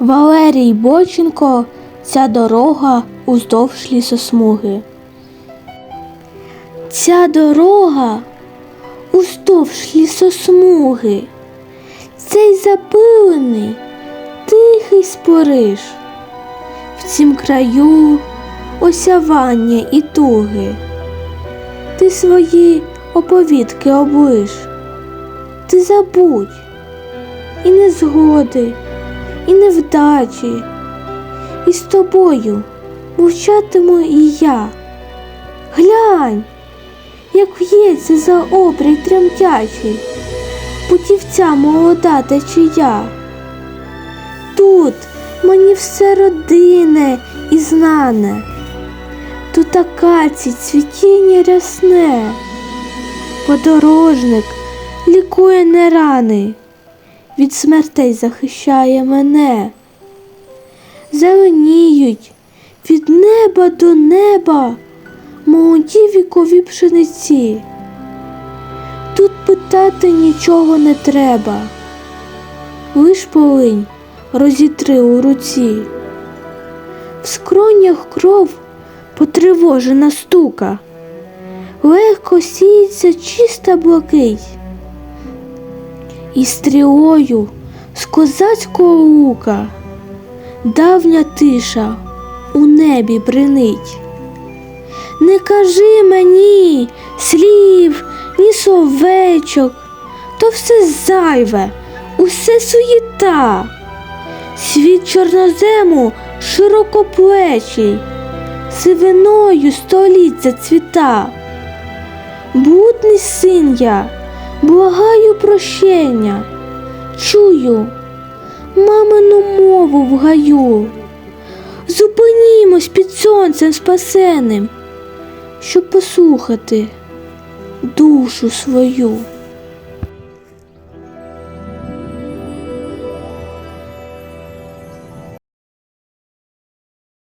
Валерій Боченко Ця дорога уздовж лісосмуги. Ця дорога уздовж лісосмуги. Цей запилений, тихий спориш. В цім краю осявання і туги. Ти свої оповідки облиш, ти забудь і незгоди, і невдачі, і з тобою мовчатиму і я. Глянь, як в'ється за обрій тремтячий, путівця молода течія. Тут мені все родине і знане, тут акацій цвітіння рясне, подорожник лікує не рани, від смертей захищає мене. Зеленіють від неба до неба молоді вікові пшениці. Тут питати нічого не треба, лиш полинь розітри у руці. В скронях кров потривожена стука, легко сіється чиста блакить, і стрілою з козацького лука давня тиша у небі бринить. Не кажи мені слів, ні совечок, то все зайве, усе суєта. Світ чорнозему широкоплечий, сивиною століття цвіта. Блудний син я, благаю прощення, чую мамину мову в гаю. Зупинімось під сонцем спасеним, щоб послухати душу свою.